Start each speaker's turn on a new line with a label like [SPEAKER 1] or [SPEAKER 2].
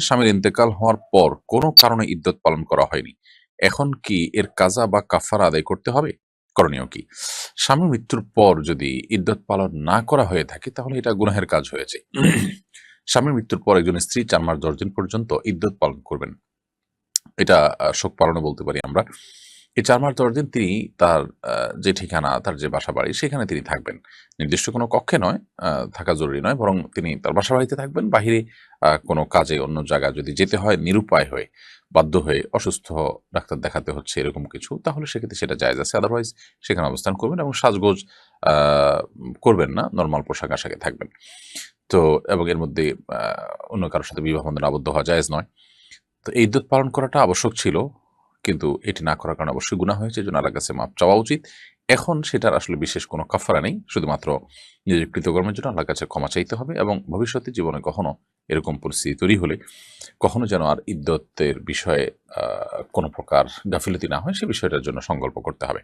[SPEAKER 1] স্বামীর ইন্তেকাল হওয়ার পর কোনো কারণে ইদ্যত পালন করা হয়নি। এখন কি এর কাজা বা কাফার আদায় করতে হবে? করণীয় কি? স্বামী মৃত্যুর পর যদি ইদ্যত পালন না করা হয়ে থাকে, তাহলে এটা গুনাহের কাজ হয়েছে। স্বামীর মৃত্যুর পর একজন স্ত্রী চার মাস দশ দিন পর্যন্ত ইদ্যত পালন করবেন। এটা শোক পালনও বলতে পারি আমরা। এই চার মাস দশ দিন তিনি তার যে ঠিকানা, তার যে বাসা বাড়ি সেখানে তিনি থাকবেন। নির্দিষ্ট কোনো কক্ষে নয় থাকা জরুরি নয়, বরং তিনি তার বাসা বাড়িতে থাকবেন। বাহিরে কোনো কাজে অন্য জায়গায় যদি যেতে হয়, নিরুপায় হয়ে, বাধ্য হয়ে, অসুস্থ ডাক্তার দেখাতে হচ্ছে এরকম কিছু, তাহলে সেক্ষেত্রে সেটা জায়জ আছে। আদারওয়াইজ সেখানে অবস্থান করবেন এবং সাজগোজ করবেন না নর্মাল পোশাক আশাকে থাকবেন। তো, এবং এর মধ্যে অন্য কারোর সাথে বিবাহ বন্ধনে আবদ্ধ হওয়া জায়েজ নয়। তো এই ইদ্যত পালন করাটা আবশ্যক ছিল। কিন্তু এটি না করার কারণে অবশ্যই গুণা হয়েছে জন্য আল্লাহর কাছে মাপ চাওয়া উচিত। এখন সেটার আসলে বিশেষ কোনো কাফারা নেই, শুধুমাত্র নিজের কৃতকর্মের জন্য আল্লাহর কাছে ক্ষমা চাইতে হবে এবং ভবিষ্যতে জীবনে কখনো এরকম পরিস্থিতি তৈরি হলে কখনো যেন আর ইদ্যতের বিষয়ে কোনো প্রকার গাফিলতি না হয়, সে বিষয়টার জন্য সংকল্প করতে হবে।